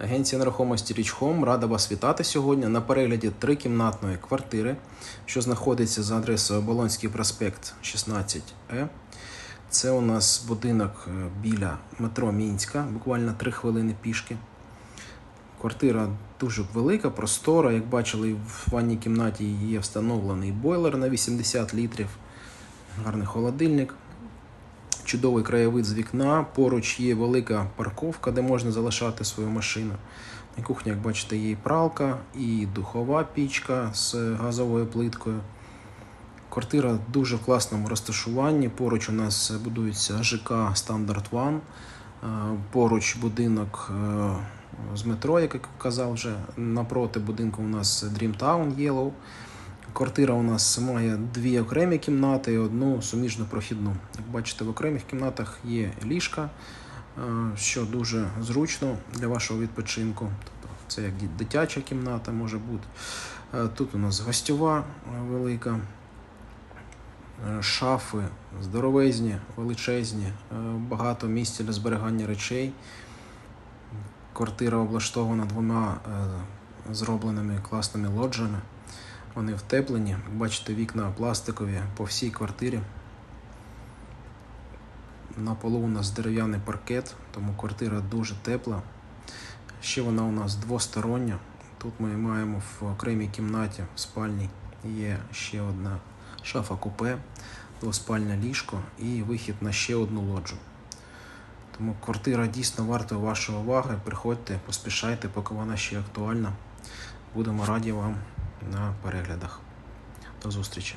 Агенція нерухомості Річхом рада вас вітати сьогодні на перегляді трикімнатної квартири, що знаходиться за адресою Оболонський проспект 16Е. Це у нас будинок е, біля метро Мінська, буквально 3 хвилини пішки. Квартира дуже велика, простора. Як бачили, в ванній кімнаті є встановлений бойлер на 80 літрів, гарний холодильник, чудовий краєвид з вікна. Поруч є велика парковка, де можна залишати свою машину. На кухні, як бачите, є і пралка, і духова пічка з газовою плиткою. Квартира дуже в класному розташуванні. Поруч у нас будується ЖК Стандарт Ван. Е, Поруч будинок е, з метро, як я казав вже. Напроти будинку у нас Dreamtown Yellow. Квартира у нас має дві окремі кімнати і одну суміжну прохідну. Як бачите, в окремих кімнатах є ліжка, е, що дуже зручно для вашого відпочинку. Тобто це як дитяча кімната може бути. Е, Тут у нас гостьова е, велика. Шафи здоровезні, величезні, багато місця для зберігання речей. Квартира облаштована двома зробленими класними лоджіями. Вони втеплені. Бачите, вікна пластикові по всій квартирі. На полу у нас дерев'яний паркет, тому квартира дуже тепла. Ще вона у нас двостороння. Тут ми маємо в окремій кімнаті в спальні є ще одна шафа купе, двоспальне ліжко і вихід на ще одну лоджу. Тому квартира дійсно варта вашої уваги. Приходьте, поспішайте, поки вона ще актуальна. Будемо раді вам на переглядах. До зустрічі!